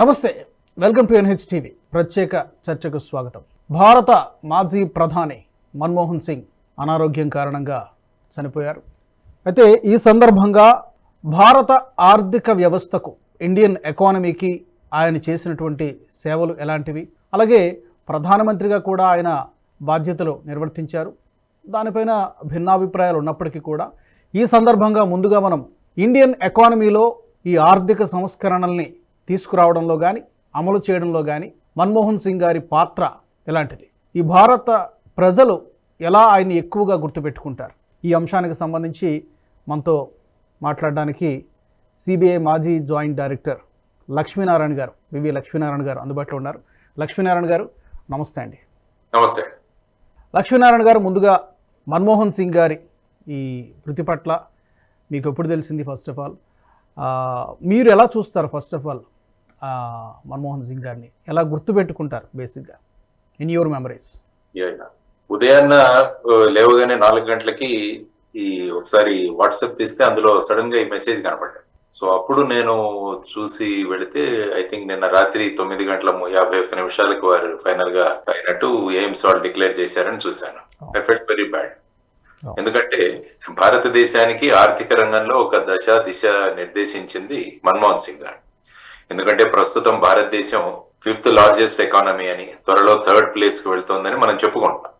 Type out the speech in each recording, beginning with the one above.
నమస్తే welcome to NH TV. ప్రత్యేక చర్చకు స్వాగతం. భారత మాజీ ప్రధాని మన్మోహన్ సింగ్ అనారోగ్యం కారణంగా చనిపోయారు. అయితే ఈ సందర్భంగా భారత ఆర్థిక వ్యవస్థకు ఇండియన్ ఎకానమీకి ఆయన చేసినటువంటి సేవలు ఎలాంటివి? అలాగే ప్రధానమంత్రిగా కూడా ఆయన బాధ్యతలు నిర్వర్తించారు. దానిపైన భిన్నాభిప్రాయాలు ఉన్నప్పటికీ కూడా ఈ సందర్భంగా ముందుగా మనం ఇండియన్ ఎకానమీలో ఈ ఆర్థిక సంస్కరణల్ని తీసుకురావడంలో కానీ అమలు చేయడంలో కానీ మన్మోహన్ సింగ్ గారి పాత్ర ఎలాంటిది? ఈ భారత ప్రజలు ఎలా ఆయన్ని ఎక్కువగా గుర్తుపెట్టుకుంటారు? ఈ అంశానికి సంబంధించి మనతో మాట్లాడడానికి సిబిఐ మాజీ జాయింట్ డైరెక్టర్ లక్ష్మీనారాయణ గారు వివి లక్ష్మీనారాయణ గారు అందుబాటులో ఉన్నారు. లక్ష్మీనారాయణ గారు నమస్తే అండి. నమస్తే. లక్ష్మీనారాయణ గారు ముందుగా మన్మోహన్ సింగ్ గారి ఈ మృతి పట్ల మీకు ఎప్పుడు తెలిసింది? ఫస్ట్ ఆఫ్ ఆల్ మీరు ఎలా చూస్తారు? First of all Manmohan Singh గారిని ఎలా గుర్తుపెట్టుకుంటారు బేసిక్గా? In your memories. ఉదయాన్న లేవగానే నాలుగు గంటలకి ఈ ఒకసారి వాట్సాప్ తీస్తే అందులో సడన్గా ఈ మెసేజ్ కనపడ్డాడు సో అప్పుడు నేను చూసి వెళితే ఐ థింక్ నిన్న రాత్రి తొమ్మిది గంటల యాభై ఒక్క నిమిషాలకు వారు ఫైనల్గా అయినట్టు ఎయిమ్స్ వాళ్ళు డిక్లేర్ చేశారని చూశాను. I felt very bad. ఎందుకంటే భారతదేశానికి ఆర్థిక రంగంలో ఒక దశ దిశ నిర్దేశించింది మన్మోహన్ సింగ్ గారు. ఎందుకంటే ప్రస్తుతం భారతదేశం ఫిఫ్త్ లార్జెస్ట్ ఎకానమీ అని త్వరలో థర్డ్ ప్లేస్కి వెళ్తోందని మనం చెప్పుకుంటాం.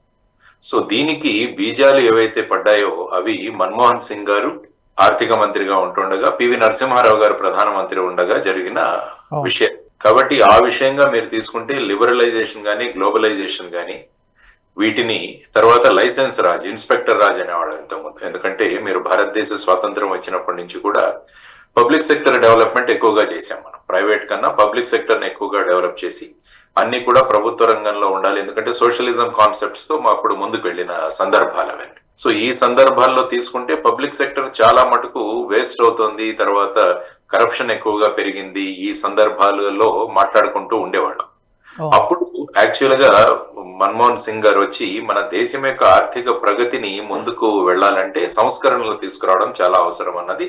సో దీనికి బీజాలు ఏవైతే పడ్డాయో అవి మన్మోహన్ సింగ్ గారు ఆర్థిక మంత్రిగా ఉంటుండగా పివి నరసింహారావు గారు ప్రధానమంత్రి ఉండగా జరిగిన. విషయం. కాబట్టి ఆ విషయంగా మీరు తీసుకుంటే లిబరలైజేషన్ కానీ గ్లోబలైజేషన్ కానీ వీటిని తర్వాత లైసెన్స్ రాజ్ ఇన్స్పెక్టర్ రాజ్ అనేవాడు ఇంతకుముందు. ఎందుకంటే మీరు భారతదేశ స్వాతంత్రం వచ్చినప్పటి నుంచి కూడా పబ్లిక్ సెక్టర్ డెవలప్మెంట్ ఎక్కువగా చేశాం మనం. ప్రైవేట్ కన్నా పబ్లిక్ సెక్టర్ని ఎక్కువగా డెవలప్ చేసి అన్ని కూడా ప్రభుత్వ రంగంలో ఉండాలి. ఎందుకంటే సోషలిజం కాన్సెప్ట్స్తో మా అప్పుడు ముందుకు వెళ్ళిన సందర్భాలు అవన్నీ. సో ఈ సందర్భాల్లో తీసుకుంటే పబ్లిక్ సెక్టర్ చాలా మటుకు వేస్ట్ అవుతోంది. తర్వాత కరప్షన్ ఎక్కువగా పెరిగింది. ఈ సందర్భాలలో మాట్లాడుకుంటూ ఉండేవాళ్ళం. అప్పుడు యాక్చువల్గా మన్మోహన్ సింగ్ గారు వచ్చి మన దేశం యొక్క ఆర్థిక ప్రగతిని ముందుకు వెళ్ళాలంటే సంస్కరణలు తీసుకురావడం చాలా అవసరం అన్నది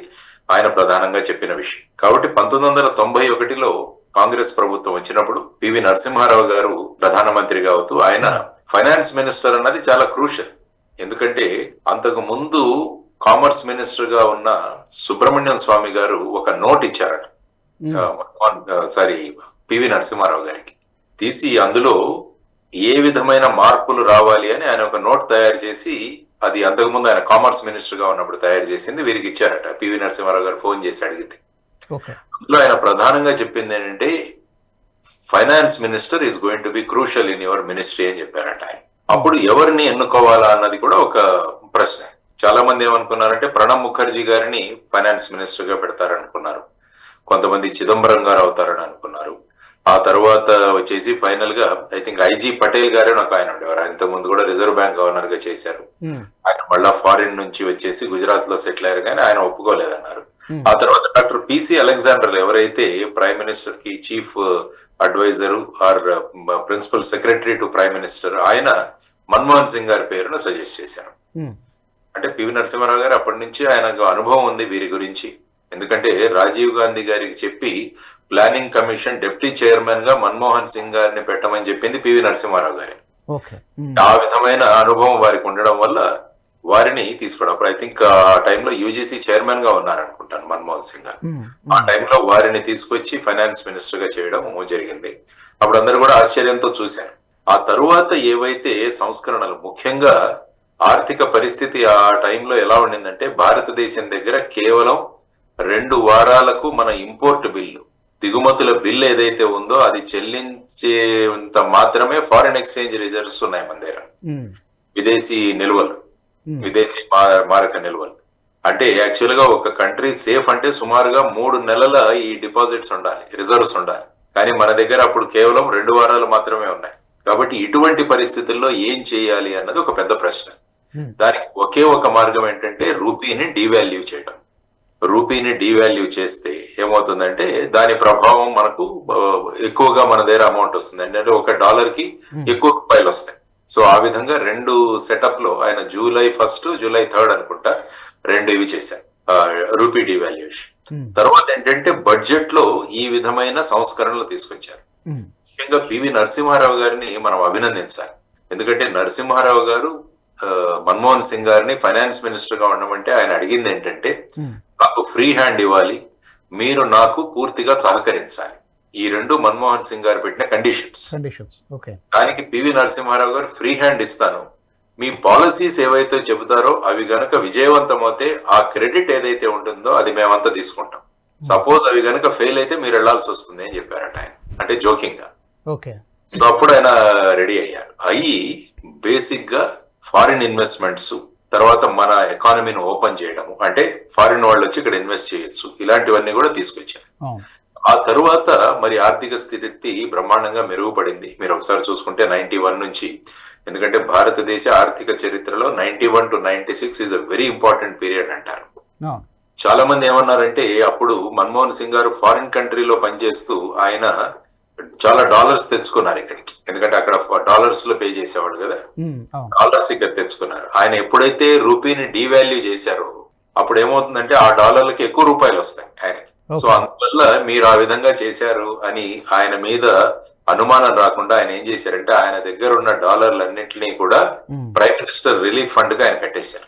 ఆయన ప్రధానంగా చెప్పిన విషయం. కాబట్టి పంతొమ్మిది వందల తొంభై ఒకటిలో కాంగ్రెస్ ప్రభుత్వం వచ్చినప్పుడు పివి నరసింహారావు గారు ప్రధానమంత్రిగా అవుతూ ఆయన ఫైనాన్స్ మినిస్టర్ అన్నది చాలా క్రూషల్. ఎందుకంటే అంతకు ముందు కామర్స్ మినిస్టర్గా ఉన్న సుబ్రహ్మణ్యం స్వామి గారు ఒక నోట్ ఇచ్చారట. సారీ పివి నరసింహారావు గారికి. తీసి అందులో ఏ విధమైన మార్పులు రావాలి అని ఆయన ఒక నోట్ తయారు చేసి అది అంతకుముందు ఆయన కామర్స్ మినిస్టర్గా ఉన్నప్పుడు తయారు చేసింది వీరికి ఇచ్చారట. పివి నరసింహారావు గారు ఫోన్ చేసి అడిగితే ఓకే. అందులో ఆయన ప్రధానంగా చెప్పింది ఏంటంటే finance minister is going to be crucial in your ministry అని చెప్పారట ఆయన. అప్పుడు ఎవరిని ఎన్నుకోవాలా అన్నది కూడా ఒక ప్రశ్న. చాలా మంది ఏమనుకున్నారంటే ప్రణబ్ ముఖర్జీ గారిని ఫైనాన్స్ మినిస్టర్గా పెడతారనుకున్నారు. కొంతమంది చిదంబరం గారు అవుతారని అనుకున్నారు. ఆ తర్వాత వచ్చేసి ఫైనల్గా ఐ థింక్ ఐజీ పటేల్ గారే నాకు ఆయన ఉండేవారు. ఆయన ముందు కూడా రిజర్వ్ బ్యాంక్ గవర్నర్గా చేశారు. ఆయన మళ్ళా ఫారిన్ నుంచి వచ్చేసి గుజరాత్లో సెటిల్ అయ్యారు కానీ ఆయన ఒప్పుకోలేదన్నారు. ఆ తర్వాత డాక్టర్ పిసి అలెగ్జాండర్ ఎవరైతే prime మినిస్టర్కి chief adviser or principal secretary to prime minister ఆయన మన్మోహన్ సింగ్ గారి పేరును సజెస్ట్ చేశారు. అంటే పివి నరసింహారావు గారు అప్పటి నుంచి ఆయనకు అనుభవం ఉంది వీరి గురించి. ఎందుకంటే రాజీవ్ గాంధీ గారికి చెప్పి ప్లానింగ్ కమిషన్ డిప్యూటీ చైర్మన్గా మన్మోహన్ సింగ్ గారిని పెట్టమని చెప్పింది పివి నరసింహారావు గారి. ఓకే. ఆ విధమైన అనుభవం వారికి ఉండడం వల్ల వారిని తీసుకోవడం అప్పుడు ఐ థింక్ ఆ టైంలో యూజీసీ చైర్మన్గా ఉన్నారనుకుంటాను మన్మోహన్ సింగ్ గారు. ఆ టైంలో వారిని తీసుకొచ్చి ఫైనాన్స్ మినిస్టర్గా చేయడం జరిగింది. అప్పుడు అందరూ కూడా ఆశ్చర్యంతో చూశారు. ఆ తరువాత ఏవైతే సంస్కరణలు ముఖ్యంగా ఆర్థిక పరిస్థితి ఆ టైంలో ఎలా ఉండిందంటే భారతదేశం దగ్గర కేవలం రెండు వారాలకు మన ఇంపోర్ట్ బిల్లు దిగుమతుల బిల్ ఏదైతే ఉందో అది చెల్లించేంత మాత్రమే ఫారిన్ ఎక్స్చేంజ్ రిజర్వ్స్ ఉన్నాయి మన దగ్గర. విదేశీ నిల్వలు. విదేశీ మారక నిల్వలు. అంటే యాక్చువల్గా ఒక కంట్రీ సేఫ్ అంటే సుమారుగా మూడు నెలల ఈ డిపాజిట్స్ ఉండాలి రిజర్వ్స్ ఉండాలి. కానీ మన దగ్గర అప్పుడు కేవలం రెండు వారాలు మాత్రమే ఉన్నాయి. కాబట్టి ఇటువంటి పరిస్థితుల్లో ఏం చేయాలి అన్నది ఒక పెద్ద ప్రశ్న. దానికి ఒకే ఒక మార్గం ఏంటంటే రూపీని డివాల్యూ చేయడం రూపీని డివాల్యూ చేస్తే ఏమవుతుందంటే దాని ప్రభావం మనకు ఎక్కువగా మన దగ్గర అమౌంట్ వస్తుంది. అంటే ఒక డాలర్కి ఎక్కువ రూపాయలు వస్తాయి. సో ఆ విధంగా రెండు సెటప్లో ఆయన జూలై ఫస్ట్ జూలై థర్డ్ అనుకుంటా రెండు ఇవి చేశారు. Rupee devaluation. ఉమ్, తర్వాత ఏంటంటే బడ్జెట్లో ఈ విధమైన సంస్కరణలు తీసుకొచ్చారు. ఉమ్, ముఖ్యంగా పివి నరసింహారావు గారిని మనం అభినందించాలి. ఎందుకంటే నరసింహారావు గారు మన్మోహన్ సింగ్ గారిని ఫైనాన్స్ మినిస్టర్గా ఉండమంటే ఆయన అడిగింది ఏంటంటే ఉమ్, నాకు ఫ్రీ హ్యాండ్ ఇవ్వాలి మీరు నాకు పూర్తిగా సహకరించాలి. ఈ రెండు మన్మోహన్ సింగ్ గారు పెట్టిన కండిషన్స్ దానికి పివి నరసింహారావు గారు ఫ్రీ హ్యాండ్ ఇస్తాను. మీ పాలసీస్ ఏవైతే చెబుతారో అవి గనక విజయవంతమవుతే ఆ క్రెడిట్ ఏదైతే ఉంటుందో అది మేమంతా తీసుకుంటాం. సపోజ్ అవి గనక ఫెయిల్ అయితే మీరు వెళ్ళాల్సి వస్తుంది అని చెప్పారట ఆయన. అంటే జోకింగ్గా ఓకే సో అప్పుడు ఆయన రెడీ అయ్యారు. అయ్యి బేసిక్గా ఫారిన్ ఇన్వెస్ట్మెంట్స్ తర్వాత మన ఎకానమీని ఓపెన్ చేయడము అంటే ఫారిన్ వాళ్ళు వచ్చి ఇక్కడ ఇన్వెస్ట్ చేయొచ్చు. ఇలాంటివన్నీ కూడా తీసుకొచ్చారు. ఆ తరువాత మరి ఆర్థిక స్థితి బ్రహ్మాండంగా మెరుగుపడింది. మీరు ఒకసారి చూసుకుంటే నైన్టీ వన్ నుంచి ఎందుకంటే భారతదేశ ఆర్థిక చరిత్రలో ninety one to ninety six is a very important period అంటారు. చాలా మంది ఏమన్నారంటే అప్పుడు మన్మోహన్ సింగ్ గారు ఫారిన్ కంట్రీలో పనిచేస్తూ ఆయన చాలా డాలర్స్ తెచ్చుకున్నారు ఇక్కడికి. ఎందుకంటే అక్కడ డాలర్స్లో పే చేసేవాడు కదా. డాలర్స్ ఇక్కడ తెచ్చుకున్నారు. ఆయన ఎప్పుడైతే రూపీని డీవాల్యూ చేశారో అప్పుడు ఏమవుతుందంటే ఆ డాలర్లకి ఎక్కువ రూపాయలు వస్తాయి ఆయనకి. సో. అందువల్ల మీరు ఆ విధంగా చేశారు అని ఆయన మీద అనుమానం రాకుండా ఆయన ఏం చేశారంటే ఆయన దగ్గర ఉన్న డాలర్లన్నింటినీ కూడా ఉమ్, ప్రైమ్ మినిస్టర్ రిలీఫ్ ఫండ్గా ఆయన కట్టేశారు.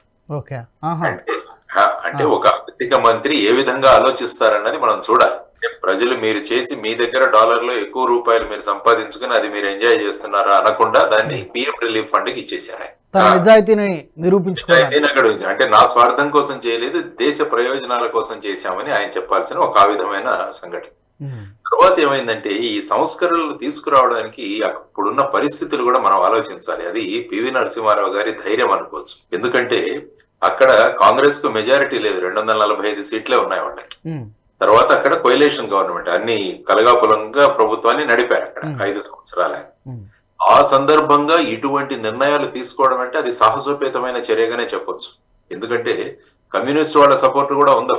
అంటే ఒక ఆర్థిక మంత్రి ఏ విధంగా ఆలోచిస్తారన్నది మనం చూడాలి. ప్రజలు మీరు చేసి మీ దగ్గర డాలర్లో ఎక్కువ రూపాయలు మీరు సంపాదించుకుని అది మీరు ఎంజాయ్ చేస్తున్నారా అనకుండా దాన్ని పిఎం రిలీఫ్ ఫండ్కి ఇచ్చేసారు నిజాయితీని నిరూపించుకోవాలి అక్కడ అంటే నా స్వార్థం కోసం చేయలేదు దేశ ప్రయోజనాల కోసం చేశామని ఆయన చెప్పాల్సిన ఒక ఆ విధమైన సంఘటన. ఉమ్, తర్వాత ఏమైందంటే ఈ సంస్కరణలు తీసుకురావడానికి అప్పుడున్న పరిస్థితులు కూడా మనం ఆలోచించాలి. అది పివి నరసింహారావు గారి ధైర్యం అనుకోవచ్చు. ఎందుకంటే అక్కడ కాంగ్రెస్కు మెజారిటీ లేదు. రెండు వందల నలభై ఐదు సీట్లే ఉన్నాయి వాళ్ళకి. ఉమ్, తర్వాత అక్కడ కొయిలేషన్ గవర్నమెంట్ అన్ని కలగాపులంగా ప్రభుత్వాన్ని నడిపారు అక్కడ. ఐదు సంవత్సరాలు. ఆ సందర్భంగా ఇటువంటి నిర్ణయాలు తీసుకోవడం అంటే అది సాహసోపేతమైన చర్యగానే చెప్పొచ్చు. ఎందుకంటే కమ్యూనిస్ట్ వాళ్ళ సపోర్ట్ కూడా ఉంది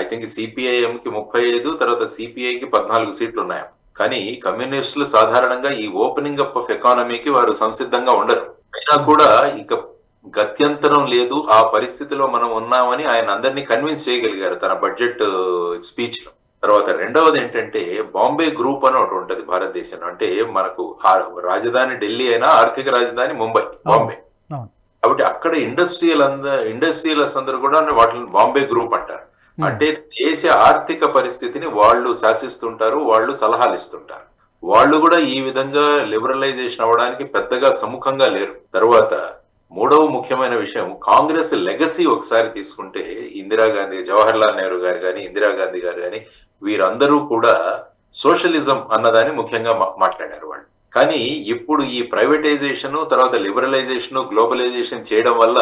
ఐ థింక్ సిపిఐఎం కి ముప్పై ఐదు తర్వాత సిపిఐ కి పద్నాలుగు సీట్లు ఉన్నాయి కానీ కమ్యూనిస్టులు సాధారణంగా ఈ ఓపెనింగ్ అప్ ఆఫ్ ఎకానమీకి వారు సంసిద్ధంగా ఉండరు. అయినా కూడా ఇక గత్యంతరం లేదు ఆ పరిస్థితిలో మనం ఉన్నామని ఆయన అందరినీ కన్విన్స్ చేయగలిగారు తన బడ్జెట్ స్పీచ్లో తర్వాత రెండవది ఏంటంటే బాంబే గ్రూప్ అని ఒకటి ఉంటది భారతదేశంలో. అంటే మనకు రాజధాని ఢిల్లీ అయినా ఆర్థిక రాజధాని ముంబై బాంబే. కాబట్టి అక్కడ ఇండస్ట్రియల్ అంద ఇండస్ట్రియలిస్ట్ అందరూ కూడా వాటిని బాంబే గ్రూప్ అంటారు. అంటే దేశ ఆర్థిక పరిస్థితిని వాళ్ళు శాసిస్తుంటారు వాళ్ళు సలహాలు ఇస్తుంటారు. వాళ్ళు కూడా ఈ విధంగా లిబరలైజేషన్ అవ్వడానికి పెద్దగా సముఖంగా లేరు. తర్వాత మూడవ ముఖ్యమైన విషయం కాంగ్రెస్ లెగసీ ఒకసారి తీసుకుంటే ఇందిరాగాంధీ జవహర్ లాల్ నెహ్రూ గారు కానీ ఇందిరాగాంధీ గారు కానీ వీరందరూ కూడా సోషలిజం అన్నదాన్ని ముఖ్యంగా మాట్లాడారు వాళ్ళు. కానీ ఇప్పుడు ఈ ప్రైవేటైజేషన్ తర్వాత లిబరలైజేషన్ గ్లోబలైజేషన్ చేయడం వల్ల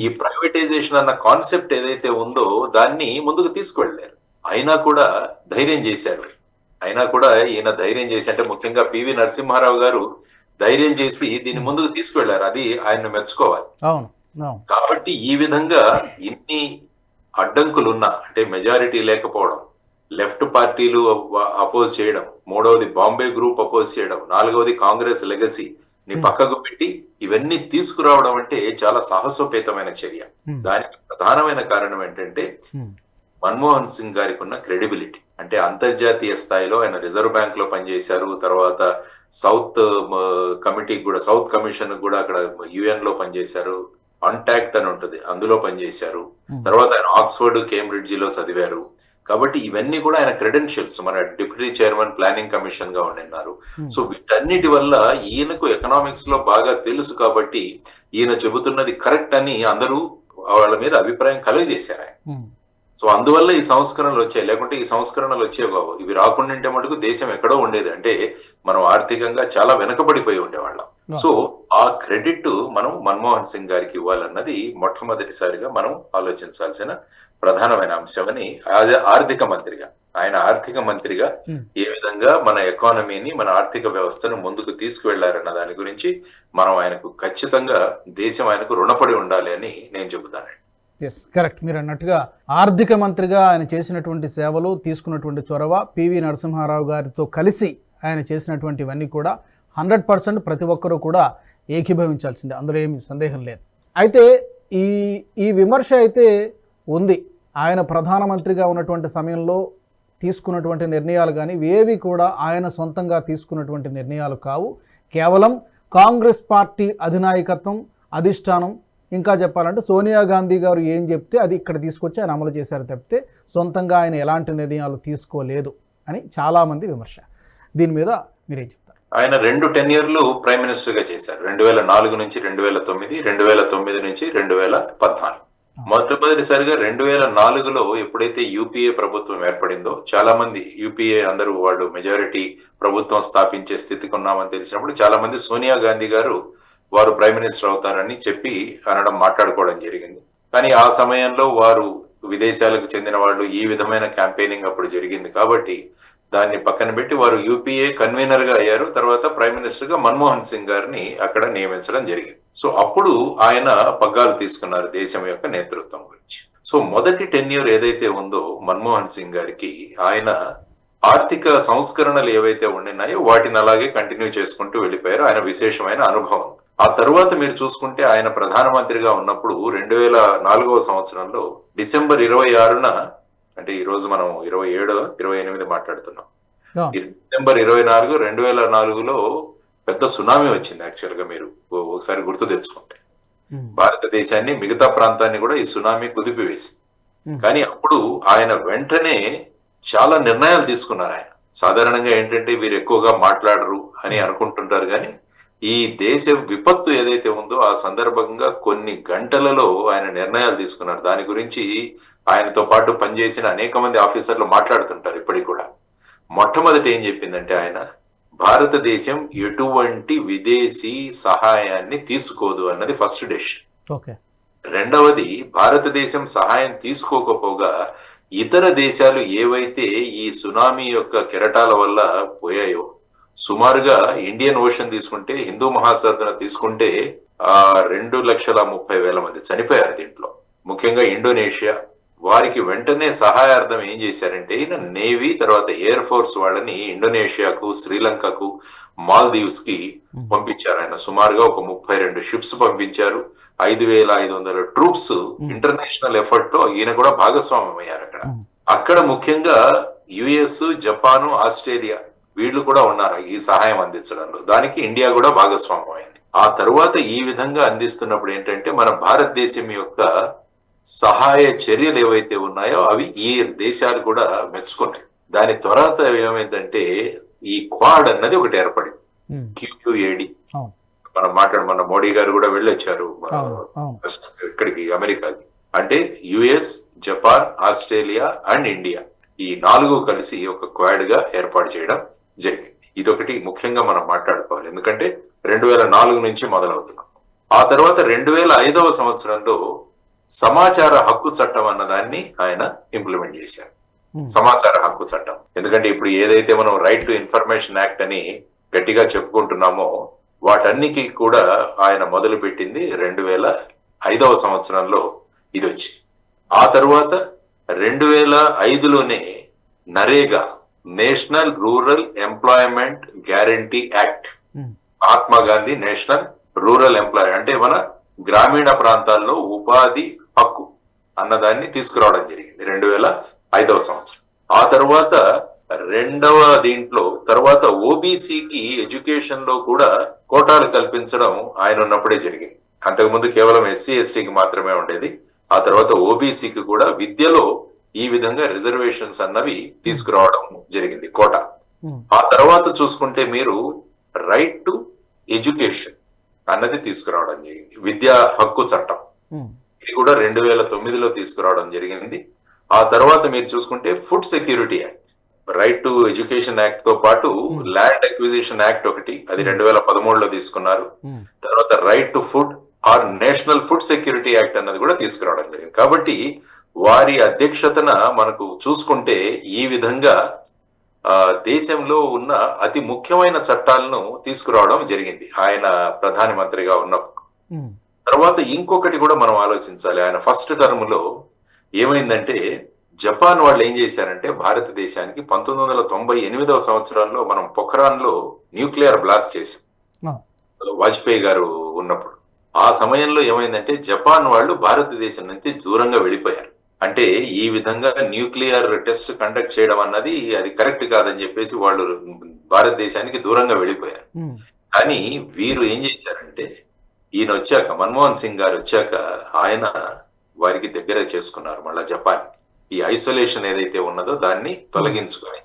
ఈ ప్రైవేటైజేషన్ అన్న కాన్సెప్ట్ ఏదైతే ఉందో దాన్ని ముందుకు తీసుకువెళ్ళారు అయినా కూడా ధైర్యం చేశారు. అయినా కూడా ఈయన ధైర్యం చేసి అంటే ముఖ్యంగా పివి నరసింహారావు గారు ధైర్యం చేసి దీన్ని ముందుకు తీసుకువెళ్ళారు అది ఆయన మెచ్చుకోవాలి. కాబట్టి ఈ విధంగా ఇన్ని అడ్డంకులున్నా అంటే మెజారిటీ లేకపోవడం లెఫ్ట్ పార్టీలు అపోజ్ చేయడం మూడవది బాంబే గ్రూప్ అపోజ్ చేయడం నాలుగవది కాంగ్రెస్ లెగసీ ని. పక్కకు పెట్టి ఇవన్నీ తీసుకురావడం అంటే చాలా సాహసోపేతమైన చర్య. దానికి ప్రధానమైన కారణం ఏంటంటే మన్మోహన్ సింగ్ గారికి ఉన్న క్రెడిబిలిటీ. అంటే అంతర్జాతీయ స్థాయిలో ఆయన రిజర్వ్ బ్యాంక్లో పనిచేశారు తర్వాత సౌత్ కమిటీ కూడా సౌత్ కమిషన్ కూడా అక్కడ యుఎన్లో పనిచేశారు. అన్టాక్ట్ అని ఉంటుంది అందులో పనిచేశారు. తర్వాత ఆయన ఆక్స్ఫర్డ్ కేంబ్రిడ్జి లో చదివారు. కాబట్టి ఇవన్నీ కూడా ఆయన క్రెడెన్షియల్స్ మన డిప్యూటీ చైర్మన్ ప్లానింగ్ కమిషన్గా ఉండినారు. ఉమ్, సో వీటన్నిటి వల్ల ఈయనకు ఎకనామిక్స్లో బాగా తెలుసు కాబట్టి ఈయన చెబుతున్నది కరెక్ట్ అని అందరూ వాళ్ళ మీద అభిప్రాయం కలుగజేశారు ఆయన. సో అందువల్ల ఈ సంస్కరణలు వచ్చాయి. లేకుంటే ఈ సంస్కరణలు వచ్చే కావు. ఇవి రాకుండా ఉంటే మటుకు దేశం ఎక్కడో ఉండేది. అంటే మనం ఆర్థికంగా చాలా వెనకబడిపోయి ఉండేవాళ్ళం. సో ఆ క్రెడిట్ మనం మన్మోహన్ సింగ్ గారికి ఇవ్వాలన్నది మొట్టమొదటిసారిగా మనం ఆలోచించాల్సిన ప్రధానమైన అంశమని ఆ- ఆర్థిక మంత్రిగా ఆయన ఆర్థిక మంత్రిగా. ఏ విధంగా మన ఎకానమీని మన ఆర్థిక వ్యవస్థను ముందుకు తీసుకువెళ్ళారన్న దాని గురించి మనం ఆయనకు ఖచ్చితంగా దేశం ఆయనకు రుణపడి ఉండాలి అని నేను చెబుతాను ఎస్ కరెక్ట్ మీరు అన్నట్టుగా ఆర్థిక మంత్రిగా ఆయన చేసినటువంటి సేవలు తీసుకున్నటువంటి చొరవ పివి నరసింహారావు గారితో కలిసి ఆయన చేసినటువంటివన్నీ కూడా హండ్రెడ్ పర్సెంట్ ప్రతి ఒక్కరూ కూడా ఏకీభవించాల్సిందే. అందులో ఏమి సందేహం లేదు. అయితే ఈ ఈ విమర్శ అయితే ఉంది. ఆయన ప్రధానమంత్రిగా ఉన్నటువంటి సమయంలో తీసుకున్నటువంటి నిర్ణయాలు కానీ ఏవి కూడా ఆయన సొంతంగా తీసుకున్నటువంటి నిర్ణయాలు కావు. కేవలం కాంగ్రెస్ పార్టీ అధినాయకత్వం అధిష్టానం ఇంకా చెప్పాలంటే సోనియా గాంధీ గారు ఏం చెప్తే అది ఇక్కడ తీసుకొచ్చి ఆయన అమలు చేశారు తప్పితే సొంతంగా ఆయన ఎలాంటి నిర్ణయాలు తీసుకోలేదు అని చాలామంది విమర్శ. దీని మీద మీరేం చెప్తారు? ఆయన రెండు టెన్యూర్లు ప్రైమ్ మినిస్టర్గా చేశారు. రెండు వేల నాలుగు నుంచి రెండు వేల తొమ్మిది రెండు వేల తొమ్మిది నుంచి రెండు వేల పద్నాలుగు మొట్టమొదటిసారిగా రెండు వేల నాలుగులో ఎప్పుడైతే యూపీఏ ప్రభుత్వం ఏర్పడిందో చాలా మంది యూపీఏ అందరూ వాళ్ళు మెజారిటీ ప్రభుత్వం స్థాపించే స్థితికి ఉన్నామని తెలిసినప్పుడు చాలా మంది సోనియా గాంధీ గారు వారు ప్రైమ్ మినిస్టర్ అవుతారని చెప్పి అనడం మాట్లాడుకోవడం జరిగింది. కానీ ఆ సమయంలో వారు విదేశాలకు చెందిన వాళ్ళు ఈ విధమైన క్యాంపెయినింగ్ అప్పుడు జరిగింది కాబట్టి దాన్ని పక్కన పెట్టి వారు యూపీఏ కన్వీనర్గా అయ్యారు. తర్వాత ప్రైమ్ మినిస్టర్గా మన్మోహన్ సింగ్ గారిని అక్కడ నియమించడం జరిగింది. సో అప్పుడు ఆయన పగ్గాలు తీసుకున్నారు దేశం యొక్క నేతృత్వం గురించి. సో మొదటి టెన్యూర్ ఏదైతే ఉందో మన్మోహన్ సింగ్ గారికి ఆయన ఆర్థిక సంస్కరణలు ఏవైతే ఉండినాయో వాటిని అలాగే కంటిన్యూ చేసుకుంటూ వెళ్ళిపోయారు. ఆయన విశేషమైన అనుభవం. ఆ తరువాత మీరు చూసుకుంటే ఆయన ప్రధానమంత్రిగా ఉన్నప్పుడు రెండు వేల నాలుగవ సంవత్సరంలో డిసెంబర్ ఇరవై ఆరున అంటే ఈ రోజు మనం ఇరవై ఏడు ఇరవై ఎనిమిది మాట్లాడుతున్నాం. డిసెంబర్ ఇరవై నాలుగు రెండు వేల నాలుగులో పెద్ద సునామీ వచ్చింది యాక్చువల్గా మీరు ఒకసారి గుర్తు తెచ్చుకుంటే. భారతదేశాన్ని మిగతా ప్రాంతాన్ని కూడా ఈ సునామీ కుదిపివేసింది. కానీ అప్పుడు ఆయన వెంటనే చాలా నిర్ణయాలు తీసుకున్నారు ఆయన. సాధారణంగా ఏంటంటే వీరు ఎక్కువగా మాట్లాడరు అని అనుకుంటుంటారు కానీ ఈ దేశ విపత్తు ఏదైతే ఉందో ఆ సందర్భంగా కొన్ని గంటలలో ఆయన నిర్ణయాలు తీసుకున్నారు. దాని గురించి ఆయనతో పాటు పనిచేసిన అనేక మంది ఆఫీసర్లు మాట్లాడుతుంటారు ఇప్పటికి కూడా. మొట్టమొదటి ఏం చెప్పిందంటే ఆయన భారతదేశం ఎటువంటి విదేశీ సహాయాన్ని తీసుకోదు అన్నది ఫస్ట్ డెసిషన్. ఓకే. రెండవది భారతదేశం సహాయం తీసుకోకపోగా ఇతర దేశాలు ఏవైతే ఈ సునామీ యొక్క కెరటాల వల్ల పోయాయో సుమారుగా ఇండియన్ ఓషన్ తీసుకుంటే హిందూ మహాసముద్రం తీసుకుంటే ఆ రెండు లక్షల ముప్పై వేల మంది చనిపోయారు దీంట్లో. ముఖ్యంగా ఇండోనేషియా. వారికి వెంటనే సహాయార్థం ఏం చేశారంటే ఈయన నేవీ తర్వాత ఎయిర్ ఫోర్స్ వాళ్ళని ఇండోనేషియాకు శ్రీలంకకు మాల్దీవ్స్కి పంపించారు. ఆయన సుమారుగా ఒక ముప్పై రెండు షిప్స్ పంపించారు. ఐదు వేల ఐదు వందల ట్రూప్స్ ఇంటర్నేషనల్ ఎఫర్ట్లో ఈయన కూడా భాగస్వామ్యం అయ్యారు అక్కడ. అక్కడ ముఖ్యంగా యుఎస్ జపాను ఆస్ట్రేలియా వీళ్ళు కూడా ఉన్నారు ఈ సహాయం అందించడంలో. దానికి ఇండియా కూడా భాగస్వామ్యం అయింది ఆ తరువాత ఈ విధంగా అందిస్తున్నప్పుడు ఏంటంటే మన భారతదేశం యొక్క సహాయ చర్యలు ఏవైతే ఉన్నాయో అవి ఈ దేశాలు కూడా మెచ్చుకున్నాయి. దాని తర్వాత ఏమైందంటే ఈ క్వాడ్ అన్నది ఒకటి ఏర్పడింది. క్యూయుఏడి అవును. మనం మాట్లాడు మన మోడీ గారు కూడా వెళ్ళొచ్చారు. ఇక్కడికి అమెరికాకి. అంటే US Japan Australia and India. ఈ నాలుగు కలిసి ఒక క్వాడ్గా ఏర్పాటు చేయడం జరిగింది. ఇదొకటి ముఖ్యంగా మనం మాట్లాడుకోవాలి. ఎందుకంటే రెండు వేల నాలుగు నుంచి మొదలవుతున్నాం. ఆ తర్వాత రెండు వేల ఐదవ సంవత్సరంలో సమాచార హక్కు చట్టం అన్న దాన్ని ఆయన ఇంప్లిమెంట్ చేశారు. Hmm. సమాచార హక్కు చట్టం. ఎందుకంటే ఇప్పుడు ఏదైతే మనం రైట్ టు ఇన్ఫర్మేషన్ యాక్ట్ అని గట్టిగా చెప్పుకుంటున్నామో వాటన్నికి కూడా ఆయన మొదలు పెట్టింది రెండు వేల ఐదవ సంవత్సరంలో ఇది వచ్చి ఆ తరువాత రెండు వేల ఐదులోనే NREGA national rural employment guarantee act. Hmm. Mahatma Gandhi national rural employ అంటే మన గ్రామీణ ప్రాంతాల్లో ఉపాధి హక్కు అన్నదాన్ని తీసుకురావడం జరిగింది రెండు వేల ఐదవ సంవత్సరం. ఆ తర్వాత రెండవ దీంట్లో తర్వాత ఓబీసీకి ఎడ్యుకేషన్లో కూడా కోటాలు కల్పించడం ఆయన ఉన్నప్పుడే జరిగింది. అంతకుముందు కేవలం ఎస్సీ ఎస్టీకి మాత్రమే ఉండేది. ఆ తర్వాత ఓబీసీకి కూడా విద్యలో ఈ విధంగా రిజర్వేషన్స్ అన్నవి తీసుకురావడం జరిగింది కోట Hmm. ఆ తర్వాత చూసుకుంటే మీరు రైట్ టు ఎడ్యుకేషన్ అన్నది తీసుకురావడం జరిగింది విద్యా హక్కు చట్టం Hmm. ఇది కూడా రెండు వేల తొమ్మిదిలో తీసుకురావడం జరిగింది ఆ తర్వాత మీరు చూసుకుంటే food security act right to education యాక్ట్తో పాటు Hmm. ల్యాండ్ అక్విజిషన్ యాక్ట్ ఒకటి అది రెండు వేల పదమూడులో తీసుకున్నారు Hmm. తర్వాత right to food or national food security act అన్నది కూడా తీసుకురావడం జరిగింది కాబట్టి వారి అధ్యక్షతన మనకు చూసుకుంటే ఈ విధంగా ఆ దేశంలో ఉన్న అతి ముఖ్యమైన చట్టాలను తీసుకురావడం జరిగింది. ఆయన ప్రధాని మంత్రిగా ఉన్నప్పుడు. తర్వాత ఇంకొకటి కూడా మనం ఆలోచించాలి. ఆయన ఫస్ట్ టర్మ్లో ఏమైందంటే జపాన్ వాళ్ళు ఏం చేశారంటే భారతదేశానికి పంతొమ్మిది వందల తొంభై ఎనిమిదవ సంవత్సరంలో మనం పొఖరాన్లో న్యూక్లియర్ బ్లాస్ట్ చేసాం. వాజ్పేయి గారు ఉన్నప్పుడు. ఆ సమయంలో ఏమైందంటే జపాన్ వాళ్ళు భారతదేశం నుంచి దూరంగా వెళ్ళిపోయారు. అంటే ఈ విధంగా న్యూక్లియర్ టెస్ట్ కండక్ట్ చేయడం అన్నది అది కరెక్ట్ కాదని చెప్పేసి వాళ్ళు భారతదేశానికి దూరంగా వెళ్ళిపోయారు. కానీ వీరు ఏం చేశారంటే ఈయన వచ్చాక మన్మోహన్ సింగ్ గారు వచ్చాక ఆయన వారికి దగ్గర చేసుకున్నారు మళ్ళా జపాన్. ఈ ఐసోలేషన్ ఏదైతే ఉన్నదో దాన్ని తొలగించుకొని.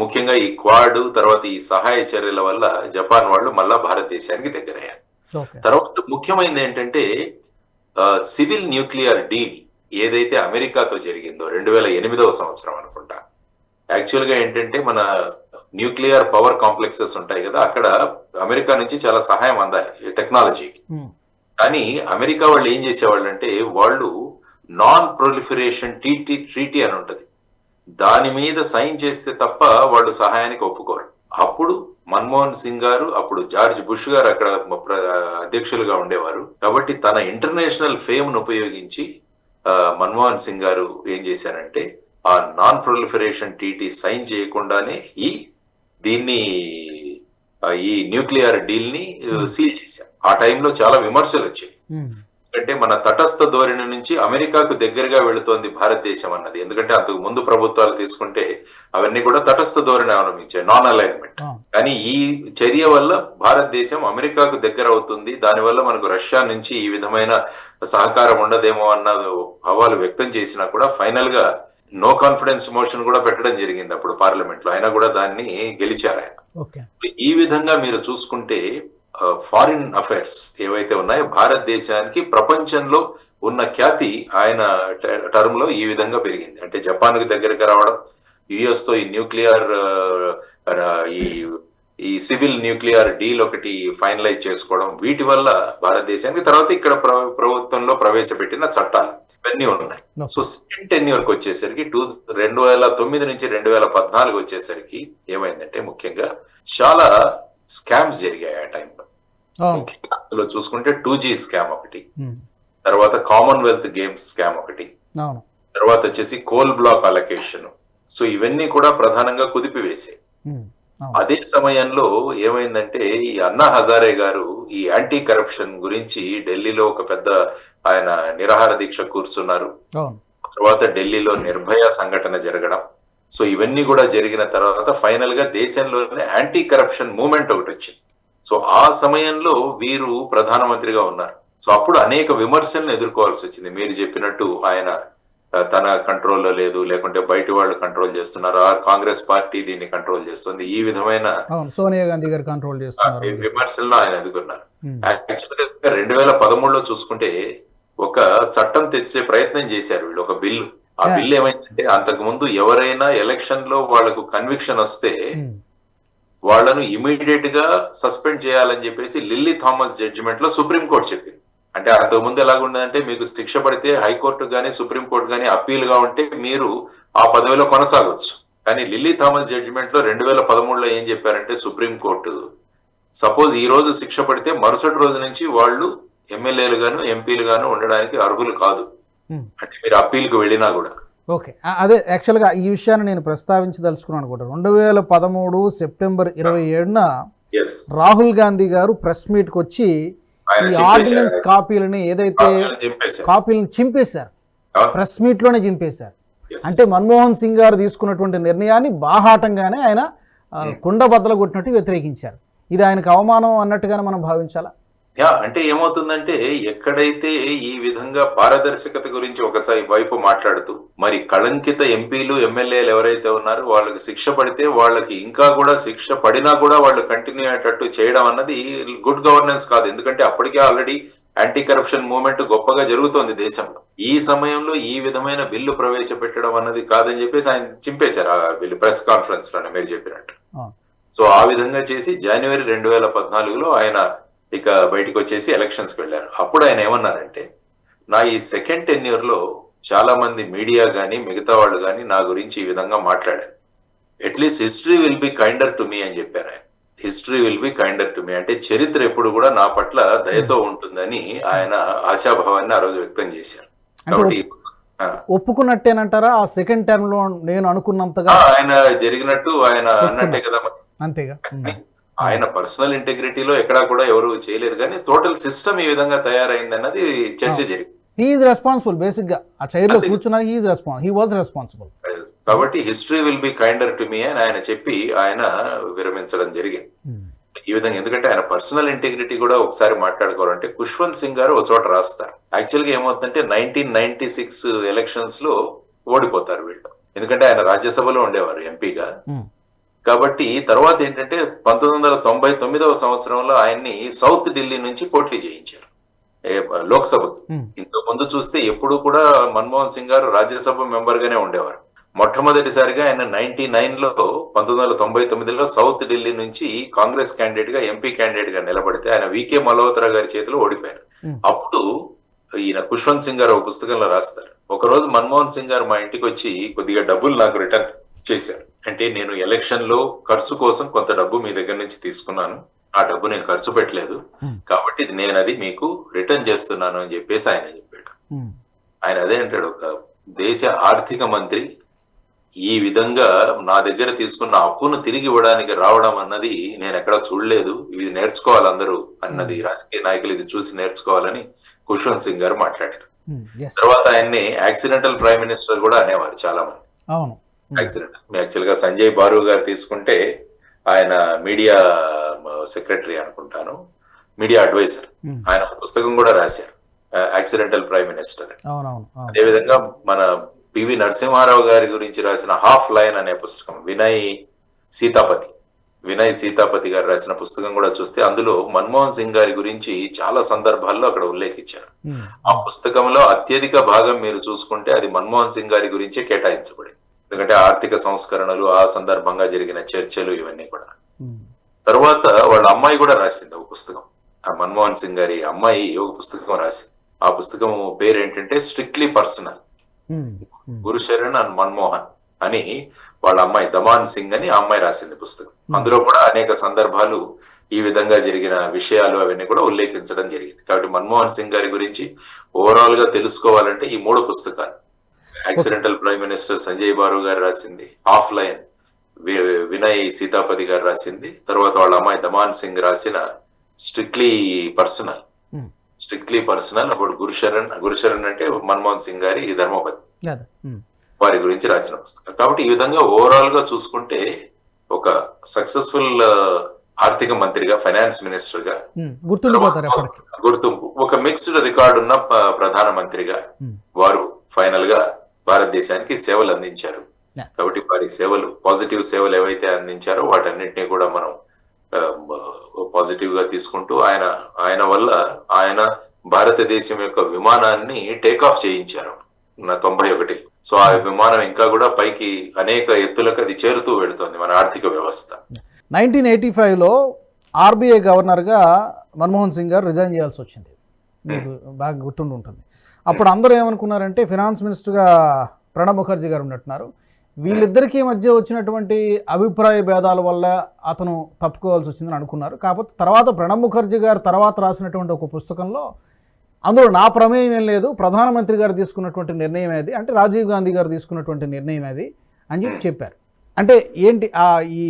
ముఖ్యంగా ఈ క్వాడ్ తర్వాత ఈ సహాయ చర్యల వల్ల జపాన్ వాళ్ళు మళ్ళా భారతదేశానికి దగ్గరయ్యారు. తర్వాత ముఖ్యమైనది ఏంటంటే సివిల్ న్యూక్లియర్ డీల్ ఏదైతే అమెరికాతో జరిగిందో రెండు వేల ఎనిమిదవ సంవత్సరం అనుకుంటా. యాక్చువల్గా ఏంటంటే మన న్యూక్లియర్ పవర్ కాంప్లెక్సెస్ ఉంటాయి కదా అక్కడ అమెరికా నుంచి చాలా సహాయం అందాలి టెక్నాలజీకి. కానీ అమెరికా వాళ్ళు ఏం చేసేవాళ్ళు అంటే వాళ్ళు నాన్ ప్రొలిఫరేషన్ టీటీ ట్రీటీ అని ఉంటది. దాని మీద సైన్ చేస్తే తప్ప వాళ్ళు సహాయానికి ఒప్పుకోరు. అప్పుడు మన్మోహన్ సింగ్ గారు అప్పుడు జార్జ్ బుష్ గారు అక్కడ అధ్యక్షులుగా ఉండేవారు. కాబట్టి తన ఇంటర్నేషనల్ ఫేమ్ను ఉపయోగించి మన్మోహన్ సింగ్ గారు ఏం చేశారంటే ఆ నాన్ ప్రొలిఫరేషన్ టీటీ సైన్ చేయకుండానే ఈ దీన్ని ఈ న్యూక్లియర్ డీల్ని Hmm. సీల్ చేశారు. ఆ టైంలో చాలా విమర్శలు వచ్చాయి. ఉమ్, ఎందుకంటే మన తటస్థ ధోరణి నుంచి అమెరికాకు దగ్గరగా వెళుతోంది భారతదేశం అన్నది. ఎందుకంటే అంతకు ముందు ప్రభుత్వాలు తీసుకుంటే అవన్నీ కూడా తటస్థ ధోరణి అవలంబించాయి నాన్ అలైన్మెంట్ కానీ ఈ చర్య వల్ల భారతదేశం అమెరికాకు దగ్గర అవుతుంది. దానివల్ల మనకు రష్యా నుంచి ఈ విధమైన సహకారం ఉండదేమో అన్న భావాలు వ్యక్తం చేసినా కూడా ఫైనల్గా నో కాన్ఫిడెన్స్ మోషన్ కూడా పెట్టడం జరిగింది అప్పుడు పార్లమెంట్లో అయినా కూడా దాన్ని గెలిచారు ఆయన. ఈ విధంగా మీరు చూసుకుంటే ఫారిన్ అఫైర్స్ ఏవైతే ఉన్నాయో భారతదేశానికి ప్రపంచంలో ఉన్న ఖ్యాతి ఆయన టర్మ్లో ఈ విధంగా పెరిగింది. అంటే జపాన్కి దగ్గరికి రావడం యుఎస్తో ఈ న్యూక్లియర్ ఈ ఈ సివిల్ న్యూక్లియర్ డీల్ ఒకటి ఫైనలైజ్ చేసుకోవడం వీటి వల్ల భారతదేశానికి తర్వాత ఇక్కడ ప్ర- ప్రభుత్వంలో ప్రవేశపెట్టిన చట్టాలు ఇవన్నీ ఉన్నాయి. సో సెకండ్ టెన్యూర్కి వచ్చేసరికి టూ రెండు వేల తొమ్మిది నుంచి రెండు వేల పద్నాలుగు వచ్చేసరికి ఏమైందంటే ముఖ్యంగా చాలా స్కామ్స్ జరిగాయి ఆ టైంలో అందులో చూసుకుంటే టూ జీ స్కామ్ ఒకటి. ఉమ్, తర్వాత కామన్వెల్త్ గేమ్స్ స్కామ్ ఒకటి. తర్వాత వచ్చేసి కోల్ బ్లాక్ అలొకేషన్ సో ఇవన్నీ కూడా ప్రధానంగా కుదిపివేసాయి అవును. అదే సమయంలో ఏమైందంటే ఈ అన్నా హజారే గారు ఈ యాంటీ కరప్షన్ గురించి ఢిల్లీలో ఒక పెద్ద ఆయన నిరాహార దీక్ష కూర్చున్నారు. తర్వాత ఢిల్లీలో నిర్భయ సంఘటన జరగడం. సో ఇవన్నీ కూడా జరిగిన తర్వాత ఫైనల్గా దేశంలోనే యాంటీ కరప్షన్ మూవ్మెంట్ ఒకటి వచ్చింది. సో ఆ సమయంలో వీరు ప్రధానమంత్రిగా ఉన్నారు. సో అప్పుడు అనేక విమర్శలను ఎదుర్కోవాల్సి వచ్చింది. మీరు చెప్పినట్టు ఆయన తన కంట్రోల్లో లేదు లేకుంటే బయట వాళ్ళు కంట్రోల్ చేస్తున్నారు ఆ కాంగ్రెస్ పార్టీ దీన్ని కంట్రోల్ చేస్తుంది. ఈ విధమైన సోనియా గాంధీ గారు కంట్రోల్ చేస్తున్నారు. విమర్శలను ఆయన ఎదుర్కొన్నారు. యాక్చువల్గా రెండు వేల పదమూడులో చూసుకుంటే ఒక చట్టం తెచ్చే ప్రయత్నం చేశారు వీళ్ళు ఒక బిల్లు. ఆ. బిల్లు ఏమైందంటే అంతకు ముందు ఎవరైనా ఎలక్షన్లో వాళ్ళకు కన్విక్షన్ వస్తే ఉమ్, వాళ్ళను ఇమీడియట్గా సస్పెండ్ చేయాలని చెప్పేసి లిల్లీ థామస్ జడ్జిమెంట్లో సుప్రీం కోర్టు చెప్పింది అంటే అంతకు ముందు ఎలాగుండదంటే మీకు శిక్ష పడితే హైకోర్టు గానీ సుప్రీం కోర్టు గానీ అప్పీల్గా ఉంటే మీరు ఆ పదవిలో కొనసాగొచ్చు కానీ లిల్లీ థామస్ జడ్జిమెంట్లో రెండు వేల పదమూడులో ఏం చెప్పారంటే సుప్రీం కోర్టు సపోజ్ ఈ రోజు శిక్ష పడితే మరుసటి రోజు నుంచి వాళ్ళు ఎమ్మెల్యేలు గాను ఎంపీలు గాను ఉండడానికి అర్హులు కాదు Hmm. అంటే మీరు అప్పీల్కు వెళ్ళినా కూడా. ఓకే. అదే యాక్చువల్గా ఈ విషయాన్ని నేను ప్రస్తావించదలుచుకున్నాను అనుకుంటా. రెండు వేల పదమూడు సెప్టెంబర్ ఇరవై ఏడున రాహుల్ గాంధీ గారు ప్రెస్ మీట్కి వచ్చి ఈ. ఆర్డినెన్స్ కాపీలని ఏదైతే కాపీలను చింపేశారు. అవును. ప్రెస్ మీట్లోనే చింపేశారు. అంటే మన్మోహన్ సింగ్ గారు తీసుకున్నటువంటి నిర్ణయాన్ని బాహాటంగానే ఆయన Hmm. కుండ బద్దలు కొట్టినట్టు వ్యతిరేకించారు. ఇది ఆయనకు అవమానం అన్నట్టుగానే మనం భావించాలా? యా అంటే ఏమవుతుందంటే ఎక్కడైతే ఈ విధంగా పారదర్శకత గురించి ఒకసారి వైపు మాట్లాడుతూ మరి కళంకిత ఎంపీలు ఎమ్మెల్యేలు ఎవరైతే ఉన్నారో వాళ్ళకి శిక్ష పడితే వాళ్ళకి ఇంకా కూడా శిక్ష పడినా కూడా వాళ్ళు కంటిన్యూ అయ్యేటట్టు చేయడం అన్నది గుడ్ గవర్నెన్స్ కాదు. ఎందుకంటే అప్పటికే ఆల్రెడీ యాంటీ కరప్షన్ మూవ్మెంట్ గొప్పగా జరుగుతోంది దేశంలో. ఈ సమయంలో ఈ విధమైన బిల్లు ప్రవేశపెట్టడం అన్నది కాదని చెప్పేసి ఆయన చింపేశారు ఆ బిల్లు ప్రెస్ కాన్ఫరెన్స్లోనే మీరు చెప్పినట్టు. సో ఆ విధంగా చేసి జనవరి రెండు వేల పద్నాలుగులో ఆయన ఇక బయటకు వచ్చేసి ఎలక్షన్స్కి వెళ్ళారు. అప్పుడు ఆయన ఏమన్నారంటే నా ఈ సెకండ్ టెన్యూర్లో చాలా మంది మీడియా గాని మిగతా వాళ్ళు గాని నా గురించి ఈ విధంగా మాట్లాడారు. At least history will be kinder to me అని చెప్పారు ఆయన. History will be kinder to me అంటే చరిత్ర ఎప్పుడు కూడా నా పట్ల దయతో ఉంటుందని ఆయన ఆశాభావాన్ని ఆ రోజు వ్యక్తం చేశారు. కాబట్టి ఒప్పుకున్నట్టేనంటారా? ఆ సెకండ్ టర్మ్లో నేను అనుకున్నంతగా ఆయన జరిగినట్టు ఆయన అన్నట్టే కదా. అంతేగా. ఆయన పర్సనల్ ఇంటెగ్రిటీలో ఎక్కడా కూడా ఎవరు చేయలేదు కానీ టోటల్ సిస్టమ్ ఈ విధంగా తయారైంది అన్నది చర్చ ఆ. జరిగింది. రెస్పాన్సిబుల్ ఆ. కూర్చున్నా he is response he was responsible కాబట్టి history will be kinder to me అని ఆయన చెప్పి ఆయన విరమించడం జరిగింది. ఈ విధంగా ఎందుకంటే ఆయన పర్సనల్ ఇంటిగ్రిటీ కూడా ఒకసారి మాట్లాడుకోవాలంటే ఖుష్వంత్ సింగ్ గారు ఒక చోట రాస్తారు. యాక్చువల్గా ఏమవుతుందంటే నైన్టీన్ నైన్టీ సిక్స్ ఎలక్షన్స్లో ఓడిపోతారు వీళ్ళు. ఎందుకంటే ఆయన రాజ్యసభలో ఉండేవారు ఎంపీగా. కాబట్టి తర్వాత ఏంటంటే పంతొమ్మిది వందల తొంభై తొమ్మిదవ సంవత్సరంలో ఆయన్ని సౌత్ ఢిల్లీ నుంచి పోటీ చేయించారు. లోక్సభకు. ఇంతకు ముందు చూస్తే ఎప్పుడు కూడా మన్మోహన్ సింగ్ గారు రాజ్యసభ మెంబర్ గానే ఉండేవారు. మొట్టమొదటిసారిగా ఆయన నైన్టీ నైన్లో పంతొమ్మిది వందల తొంభై తొమ్మిదిలో సౌత్ ఢిల్లీ నుంచి కాంగ్రెస్ క్యాండిడేట్గా ఎంపీ క్యాండిడేట్గా నిలబడితే ఆయన వికే మల్హోత్రా గారి చేతిలో ఓడిపోయారు. అప్పుడు ఈయన ఖుష్వంత్ సింగ్ గారు ఒక పుస్తకంలో రాస్తారు. ఒక రోజు మన్మోహన్ సింగ్ గారు మా ఇంటికి వచ్చి కొద్దిగా డబ్బులు నాకు రిటర్న్ చేశారు. అంటే నేను ఎలక్షన్లో ఖర్చు కోసం కొంత డబ్బు మీ దగ్గర నుంచి తీసుకున్నాను. ఆ డబ్బు నేను ఖర్చు పెట్టలేదు. కాబట్టి నేను అది మీకు రిటర్న్ చేస్తున్నాను అని చెప్పేసి ఆయన చెప్పాడు. ఆయన అదే అంటాడు. ఒక దేశ ఆర్థిక మంత్రి ఈ విధంగా నా దగ్గర తీసుకున్న అప్పును తిరిగి ఇవ్వడానికి రావడం అన్నది నేను ఎక్కడ చూడలేదు. ఇది నేర్చుకోవాలి అందరూ అన్నది రాజకీయ నాయకులు ఇది చూసి నేర్చుకోవాలని కుష్వంత్ సింగ్ గారు మాట్లాడారు. తర్వాత ఆయన్ని యాక్సిడెంటల్ ప్రైమ్ మినిస్టర్ కూడా అనేవారు చాలా మంది అవును. యాక్సిడెంట్ యాక్చువల్గా సంజయ్ బారు గారు తీసుకుంటే ఆయన మీడియా సెక్రటరీ అనుకుంటాను. Media adviser. Hmm. ఆయన పుస్తకం కూడా రాశారు. యాక్సిడెంటల్ ప్రైమ్ మినిస్టర్ అదేవిధంగా మన పివి నరసింహారావు గారి గురించి రాసిన హాఫ్ లైన్ అనే పుస్తకం వినయ్ సీతాపతి. వినయ్ సీతాపతి గారు రాసిన పుస్తకం కూడా చూస్తే అందులో మన్మోహన్ సింగ్ గారి గురించి చాలా సందర్భాల్లో అక్కడ ఉల్లేఖించారు. Hmm. ఆ పుస్తకంలో అత్యధిక భాగం మీరు చూసుకుంటే అది మన్మోహన్ సింగ్ గారి గురించే కేటాయించబడింది. ఎందుకంటే ఆర్థిక సంస్కరణలు ఆ సందర్భంగా జరిగిన చర్చలు ఇవన్నీ కూడా. తర్వాత వాళ్ళ అమ్మాయి కూడా రాసింది ఒక పుస్తకం. ఆ మన్మోహన్ సింగ్ గారి అమ్మాయి ఒక పుస్తకం రాసింది. ఆ పుస్తకం పేరు ఏంటంటే strictly personal. Gursharan and Manmohan అని వాళ్ళ అమ్మాయి దమాన్ సింగ్ అని ఆ అమ్మాయి రాసింది పుస్తకం. అందులో కూడా అనేక సందర్భాలు ఈ విధంగా జరిగిన విషయాలు అవన్నీ కూడా ఉల్లేఖించడం జరిగింది. కాబట్టి మన్మోహన్ సింగ్ గారి గురించి ఓవరాల్గా తెలుసుకోవాలంటే ఈ మూడు పుస్తకాలు. Accidental prime minister Sanjay Baru గారు రాసింది ఆఫ్ లైన్ వినయ్ సీతాపతి గారు రాసింది తర్వాత వాళ్ళ అమ్మాయి దమాన్ సింగ్ రాసిన స్ట్రిక్ట్లీ పర్సనల్. స్ట్రిక్ట్లీ పర్సనల్ అప్పుడు గురుశరణ్ గురుశరణ్ అంటే మన్మోహన్ సింగ్ గారి ధర్మపతి Hmm. వారి గురించి రాసిన పుస్తకం కాబట్టి ఈ విధంగా ఓవరాల్గా చూసుకుంటే ఒక సక్సెస్ఫుల్ ఆర్థిక మంత్రిగా ఫైనాన్స్ మినిస్టర్గా Hmm. గుర్తింపు ఒక మిక్స్డ్ రికార్డు ఉన్న ప- ప్రధాన మంత్రిగా Hmm. వారు ఫైనల్గా భారతదేశానికి సేవలు అందించారు. కాబట్టి వారి సేవలు పాజిటివ్ సేవలు ఏవైతే అందించారో వాటన్నిటిని కూడా మనం పాజిటివ్గా తీసుకుంటూ ఆయన ఆయన వల్ల ఆయన భారతదేశం యొక్క విమానాన్ని టేక్ ఆఫ్ చేయించారు. తొంభై ఒకటి. సో ఆ విమానం ఇంకా కూడా పైకి అనేక ఎత్తులకు అది చేరుతూ వెళుతుంది మన ఆర్థిక వ్యవస్థ. నైన్టీన్ ఎయిటీ ఫైవ్లో ఆర్బీఐ గవర్నర్గా మన్మోహన్ సింగ్ గారు రిజైన్ చేయాల్సి వచ్చింది. మీకు బాగా గుర్తుండి ఉంటుంది అప్పుడు అందరూ ఏమనుకున్నారంటే ఫినాన్స్ మినిస్టర్గా ప్రణబ్ ముఖర్జీ గారు ఉన్నట్టున్నారు. వీళ్ళిద్దరికీ మధ్య వచ్చినటువంటి అభిప్రాయ భేదాల వల్ల అతను తప్పుకోవాల్సి వచ్చిందని అనుకున్నారు. కాకపోతే తర్వాత ప్రణబ్ ముఖర్జీ గారు తర్వాత రాసినటువంటి ఒక పుస్తకంలో అందులో నా ప్రమేయం ఏం లేదు ప్రధానమంత్రి గారు తీసుకున్నటువంటి నిర్ణయం అది అంటే రాజీవ్ గాంధీ గారు తీసుకున్నటువంటి నిర్ణయం అది అని చెప్పి చెప్పారు. అంటే ఏంటి ఈ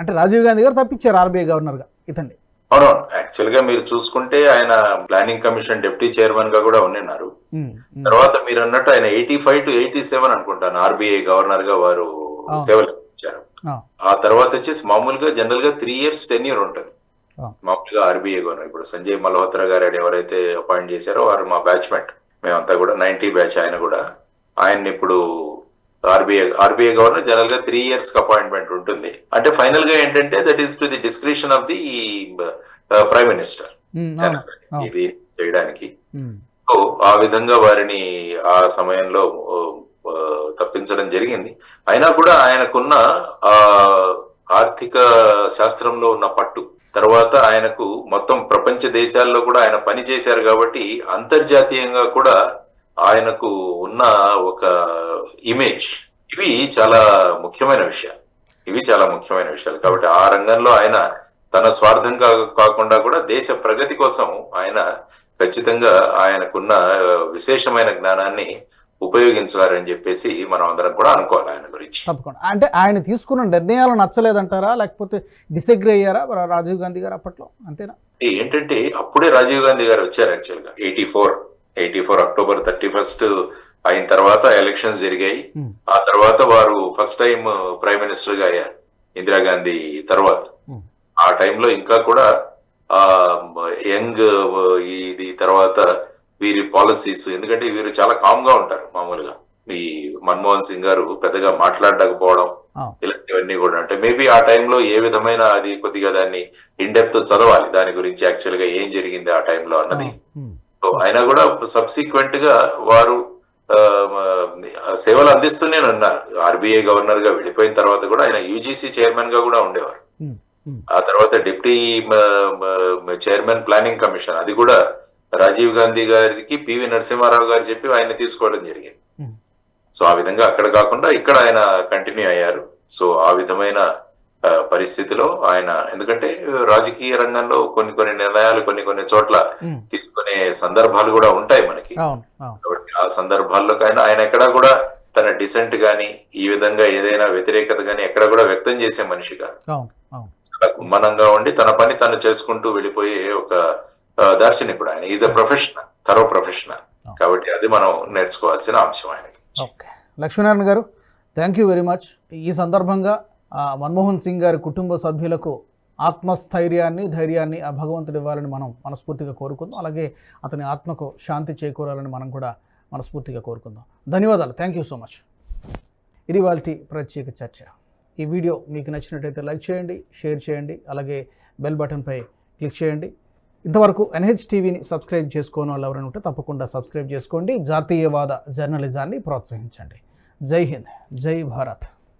అంటే రాజీవ్ గాంధీ గారు తప్పించారు ఆర్బీఐ గవర్నర్గా ఇతన్ని. అవునవును యాక్చువల్గా మీరు చూసుకుంటే ఆయన ప్లానింగ్ కమిషన్ డిప్యూటీ చైర్మన్గా కూడా ఉన్నారు తర్వాత మీరు అన్నట్టు ఆయన eighty five to eighty seven అనుకుంటాను ఆర్బీఐ గవర్నర్గా వారు. సేవలు ఇచ్చారు ఆ. తర్వాత వచ్చేసి మామూలుగా జనరల్గా త్రీ ఇయర్స్ టెన్ ఇయర్ ఉంటుంది. మామూలుగా ఆర్బీఐ గవర్నర్ ఇప్పుడు సంజయ్ మల్హోత్రా గారు అని ఎవరైతే అపాయింట్ చేశారో వారు మా బ్యాచ్మెంట్ మేమంతా కూడా నైన్టీ బ్యాచ్ ఆయన కూడా ఆయన్ని ఇప్పుడు ఆర్బీఐ ఆర్బీఐ గవర్నర్ జనరల్గా త్రీ ఇయర్స్ అపాయింట్మెంట్ ఉంటుంది. అంటే ఫైనల్గా ఏంటంటే that is to the description of the prime minister. ఇది చేయడానికి. సో ఆ విధంగా వారిని ఆ సమయంలో తప్పించడం జరిగింది. అయినా కూడా ఆయనకున్న ఆ ఆర్థిక శాస్త్రంలో ఉన్న పట్టు తర్వాత ఆయనకు మొత్తం ప్రపంచ దేశాల్లో కూడా ఆయన పని చేశారు కాబట్టి అంతర్జాతీయంగా కూడా ఆయనకు ఉన్న ఒక ఇమేజ్ ఇవి చాలా ముఖ్యమైన విషయాలు. ఇవి చాలా ముఖ్యమైన విషయాలు. కాబట్టి ఆ రంగంలో ఆయన తన స్వార్థం కాకుండా కూడా దేశ ప్రగతి కోసం ఆయన ఖచ్చితంగా ఆయనకున్న విశేషమైన జ్ఞానాన్ని ఉపయోగించారని చెప్పేసి మనం అందరం కూడా అనుకోవాలి ఆయన గురించి. తప్పకుండా. అంటే ఆయన తీసుకున్న నిర్ణయాలు నచ్చలేదంటారా? లేకపోతే డిసగ్రీ అయ్యారా? రాజీవ్ గాంధీ గారు అప్పట్లో? అంతేనా? ఏంటంటే అప్పుడే రాజీవ్ గాంధీ గారు వచ్చారు యాక్చువల్గా. Eighty four eighty four October thirty first అయిన తర్వాత ఎలక్షన్స్ జరిగాయి. Hmm. ఆ తర్వాత వారు ఫస్ట్ టైం ప్రైమ్ మినిస్టర్గా అయ్యారు ఇందిరాగాంధీ తర్వాత. Hmm. ఆ టైంలో ఇంకా కూడా ఆ యంగ్ ఇది తర్వాత వీరి పాలసీస్ ఎందుకంటే వీరు చాలా కామ్గా ఉంటారు మామూలుగా. ఈ మన్మోహన్ సింగ్ గారు పెద్దగా మాట్లాడకపోవడం. ఇలాంటివన్నీ కూడా. అంటే మేబీ ఆ టైంలో ఏ విధమైన అది కొద్దిగా దాన్ని ఇన్ డెప్త్ చదవాలి దాని గురించి యాక్చువల్గా ఏం జరిగింది ఆ టైంలో అన్నది. సో అయినా కూడా సబ్సిక్వెంట్గా వారు సేవలు అందిస్తూనే ఉన్నారు. ఆర్బీఐ గవర్నర్గా వెళ్ళిపోయిన తర్వాత కూడా ఆయన యూజీసీ చైర్మన్గా కూడా ఉండేవారు. ఆ తర్వాత డిప్యూటీ చైర్మన్ ప్లానింగ్ కమిషన్ అది కూడా రాజీవ్ గాంధీ గారికి పివి నరసింహారావు గారు చెప్పి ఆయన తీసుకోవడం జరిగింది. సో ఆ విధంగా అక్కడ కాకుండా ఇక్కడ ఆయన కంటిన్యూ అయ్యారు. సో ఆ విధమైన పరిస్థితిలో ఆయన ఎందుకంటే రాజకీయ రంగంలో కొన్ని కొన్ని నిర్ణయాలు కొన్ని కొన్ని చోట్ల. తీసుకునే సందర్భాలు కూడా ఉంటాయి మనకి. కాబట్టి ఆ సందర్భాల్లో ఆయన ఆయన ఎక్కడా కూడా తన డిసెంట్ గాని ఈ విధంగా ఏదైనా వ్యతిరేకత గాని ఎక్కడ కూడా వ్యక్తం చేసే మనిషి కాదు. చాలా గుమ్మనంగా ఉండి తన పని తను చేసుకుంటూ వెళ్ళిపోయే ఒక దార్శనికుడు ఆయన. Is a professional thorough professional కాబట్టి అది మనం నేర్చుకోవాల్సిన అంశం ఆయనకి. ఓకే. లక్ష్మీనారాయణ గారు థ్యాంక్ యూ వెరీ మచ్ ఈ సందర్భంగా మన్మోహన్ సింగ్ గారి కుటుంబ సభ్యులకు ఆత్మస్థైర్యాన్ని ధైర్యాన్ని ఆ భగవంతుడు ఇవ్వాలని మనం మనస్ఫూర్తిగా కోరుకుందాం. అలాగే అతని ఆత్మకు శాంతి చేకూరాలని మనం కూడా మనస్ఫూర్తిగా కోరుకుందాం. ధన్యవాదాలు. థ్యాంక్ యూ సో మచ్ ఇది వాళ్ళ ప్రత్యేక చర్చ. ఈ వీడియో మీకు నచ్చినట్టయితే లైక్ చేయండి షేర్ చేయండి అలాగే బెల్ బటన్పై క్లిక్ చేయండి. ఇంతవరకు ఎన్హెచ్ టీవీని సబ్స్క్రైబ్ చేసుకోని వాళ్ళు ఎవరైనా ఉంటే తప్పకుండా సబ్స్క్రైబ్ చేసుకోండి. జాతీయవాద జర్నలిజాన్ని ప్రోత్సహించండి. జై హింద్. జై భారత్.